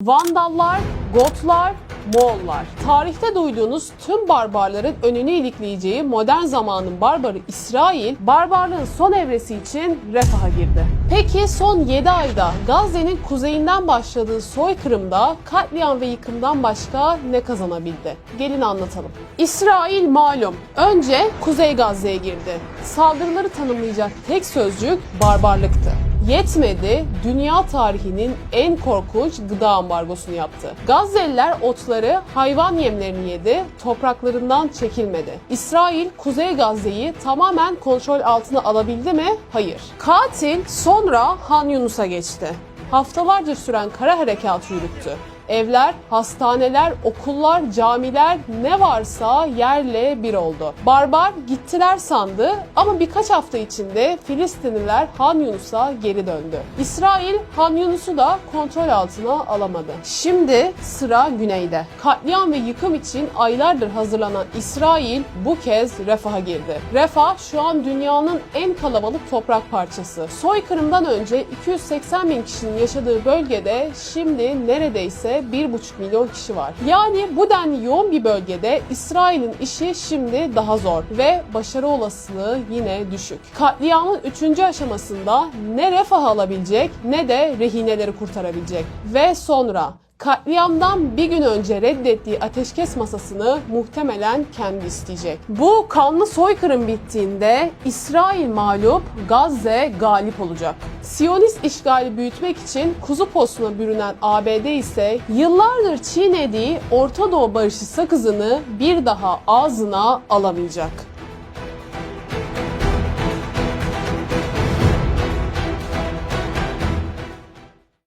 Vandallar, Gotlar, Moğollar. Tarihte duyduğunuz tüm barbarların önünü ilikleyeceği modern zamanın barbarı İsrail, barbarlığın son evresi için refaha girdi. Peki son 7 ayda Gazze'nin kuzeyinden başladığı soykırımda katliam ve yıkımdan başka ne kazanabildi? Gelin anlatalım. İsrail malum önce Kuzey Gazze'ye girdi. Saldırıları tanımlayacak tek sözcük barbarlıktı. Yetmedi, dünya tarihinin en korkunç gıda ambargosunu yaptı. Gazze'liler otları, hayvan yemlerini yedi, topraklarından çekilmedi. İsrail, Kuzey Gazze'yi tamamen kontrol altına alabildi mi? Hayır. Katil sonra Han Yunus'a geçti. Haftalarca süren kara harekatı yürüttü. Evler, hastaneler, okullar, camiler ne varsa yerle bir oldu. Barbar gittiler sandı ama birkaç hafta içinde Filistinliler Han Yunus'a geri döndü. İsrail Han Yunus'u da kontrol altına alamadı. Şimdi sıra güneyde. Katliam ve yıkım için aylardır hazırlanan İsrail bu kez refaha girdi. Refah şu an dünyanın en kalabalık toprak parçası. Soykırımdan önce 280 bin kişinin yaşadığı bölgede şimdi neredeyse 1,5 milyon kişi var. Yani bu denli yoğun bir bölgede İsrail'in işi şimdi daha zor ve başarı olasılığı yine düşük. Katliamın 3. aşamasında ne refah alabilecek ne de rehineleri kurtarabilecek. Ve sonra Katliamdan bir gün önce reddettiği ateşkes masasını muhtemelen kendi isteyecek. Bu kanlı soykırım bittiğinde İsrail mağlup, Gazze galip olacak. Siyonist işgali büyütmek için kuzu postuna bürünen ABD ise yıllardır çiğnediği Orta Doğu barışı sakızını bir daha ağzına alamayacak.